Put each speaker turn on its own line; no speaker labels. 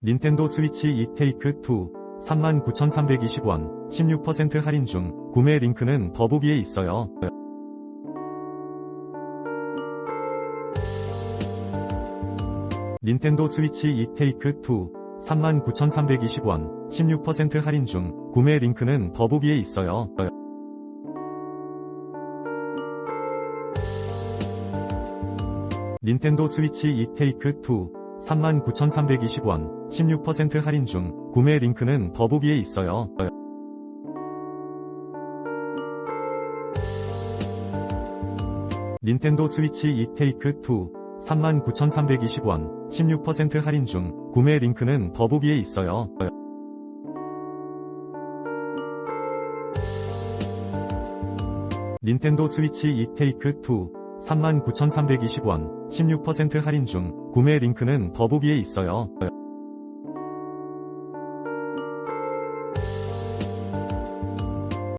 닌텐도 스위치 2 테이크 2 39,320원 16% 할인 중 구매 링크는 더보기에 있어요. 닌텐도 스위치 2 테이크 2 39,320원 16% 할인 중 구매 링크는 더보기에 있어요. 닌텐도 스위치 2 테이크 2 39,320원 16% 할인 중 구매 링크는 더보기에 있어요. 닌텐도 스위치 2 테이크 2 39,320원 16% 할인 중 구매 링크는 더보기에 있어요. 닌텐도 스위치 2 테이크 2 39,320원 16% 할인 중 구매 링크는 더보기에 있어요.